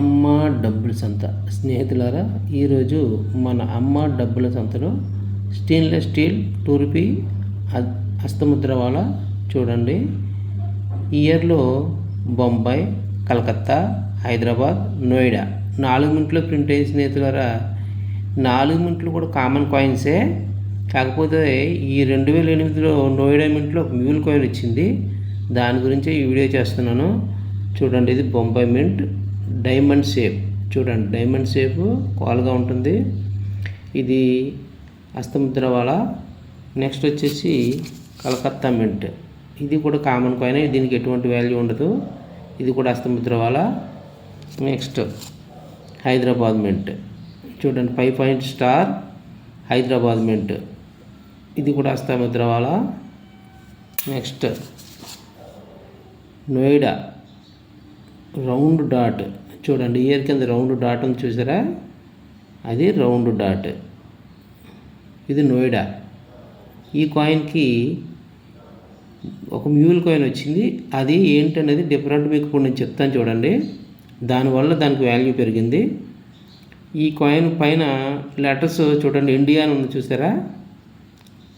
అమ్మ డబ్బుల సంత. స్నేహితులారా ఈరోజు మన అమ్మ డబ్బుల సంతలో స్టెయిన్లెస్ స్టీల్ టూ రూపీ హస్తముద్ర వాళ్ళ చూడండి. ఇయర్లో బొంబాయి కలకత్తా హైదరాబాద్ నోయిడా. నాలుగు మింట్లో ప్రింట్ అయ్యే స్నేహితులారా నాలుగు మింట్లు కూడా కామన్ కాయిన్సే. కాకపోతే ఈ రెండు వేల ఎనిమిదిలో నోయిడా మింట్లో ఒక మ్యూల్ కాయిన్ వచ్చింది. దాని గురించి ఈ వీడియో చేస్తున్నాను. చూడండి ఇది బొంబాయి మింట్. Diamond shape. చూడండి డైమండ్ షేప్ కోల్గా ఉంటుంది. ఇది హస్తముద్ర వాళ్ళ నెక్స్ట్ వచ్చేసి కలకత్తా మింట్. ఇది కూడా కామన్ కాయిన్ దీనికి ఎటువంటి వాల్యూ ఉండదు. ఇది కూడా హస్తముద్ర వాళ్ళ నెక్స్ట్ హైదరాబాద్ మింట్. చూడండి five point star Hyderabad mint. ఇది కూడా హస్తముద్ర వాళ్ళ నెక్స్ట్ నోయిడా. Round dot. చూడండి ఇయర్ కింద రౌండ్ డాట్ ఉంది చూసారా? అది రౌండ్ డాట్. ఇది నోయిడా. ఈ కాయిన్కి ఒక మ్యూల్ కాయిన్ వచ్చింది. అది ఏంటనేది డిఫరెంట్ మీకు ఇప్పుడు నేను చెప్తాను చూడండి. దానివల్ల దానికి వాల్యూ పెరిగింది. ఈ కాయిన్ పైన లెటర్స్ చూడండి ఇండియా అని ఉంది చూసారా?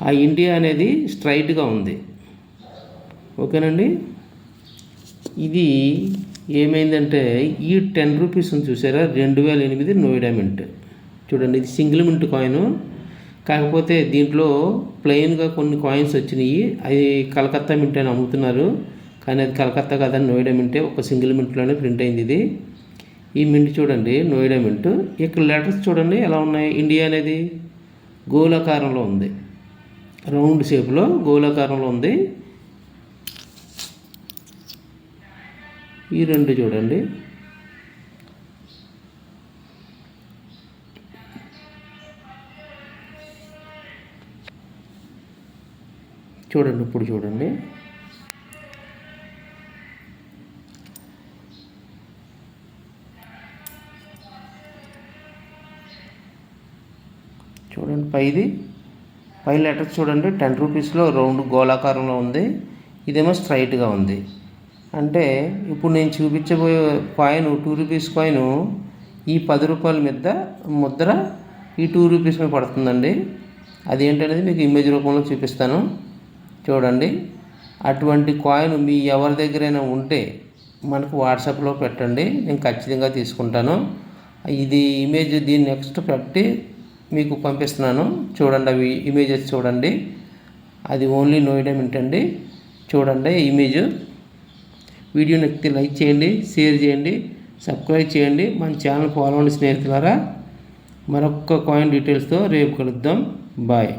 ఆ ఇండియా అనేది స్ట్రైట్గా ఉంది. ఓకేనండి? ఇది ఏమైందంటే ఈ టెన్ రూపీస్ ఉంది చూసారా? రెండు వేల ఎనిమిది నోయిడా మింట్ చూడండి ఇది సింగిల్ మింట్ కాయిన్ కాకపోతే దీంట్లో ప్లెయిన్గా కొన్ని కాయిన్స్ వచ్చినాయి. అవి కలకత్తా మింట్ అని అమ్ముతున్నారు. కానీ అది కలకత్తా కాదని నోయిడా మింటే ఒక సింగిల్ మింట్లోనే ప్రింట్ అయింది ఇది. ఈ మింట్ చూడండి నోయిడా మింట్ ఇక్కడ లెటర్స్ చూడండి ఎలా ఉన్నాయి? ఇండియా అనేది గోళాకారంలో ఉంది. రౌండ్ షేప్లో గోళాకారంలో ఉంది. ఈ రెండు చూడండి. చూడండి ఇప్పుడు చూడండి. చూడండి పైది. పై లెటర్స్ చూడండి టెన్ రూపీస్లో రౌండ్ గోళాకారంలో ఉంది. ఇదేమో స్ట్రైట్గా ఉంది. అంటే ఇప్పుడు నేను చూపించబోయే కాయిన్ టూ రూపీస్ కాయిన్ ఈ పది రూపాయల మీద ముద్ర ఈ టూ రూపీస్ మీద పడుతుందండి. అదేంటనేది మీకు ఇమేజ్ రూపంలో చూపిస్తాను. చూడండి. అటువంటి కాయిన్ మీ ఎవరి దగ్గరైనా ఉంటే మనకు వాట్సాప్లో పెట్టండి. నేను ఖచ్చితంగా తీసుకుంటాను. ఇది ఇమేజ్ దీన్ని నెక్స్ట్ పెట్టి మీకు పంపిస్తున్నాను. చూడండి అవి ఇమేజెస్ చూడండి. అది ఓన్లీ నోయిడా ఏంటండి? చూడండి ఇమేజ్ వీడియో నచ్చితే లైక్ చేయండి షేర్ చేయండి సబ్స్క్రైబ్ చేయండి. మన ఛానల్ ఫాలో అవ్వండి స్నేహితులారా. మరొక్క కాయిన్ డీటెయిల్స్తో రేపు కలుద్దాం. బాయ్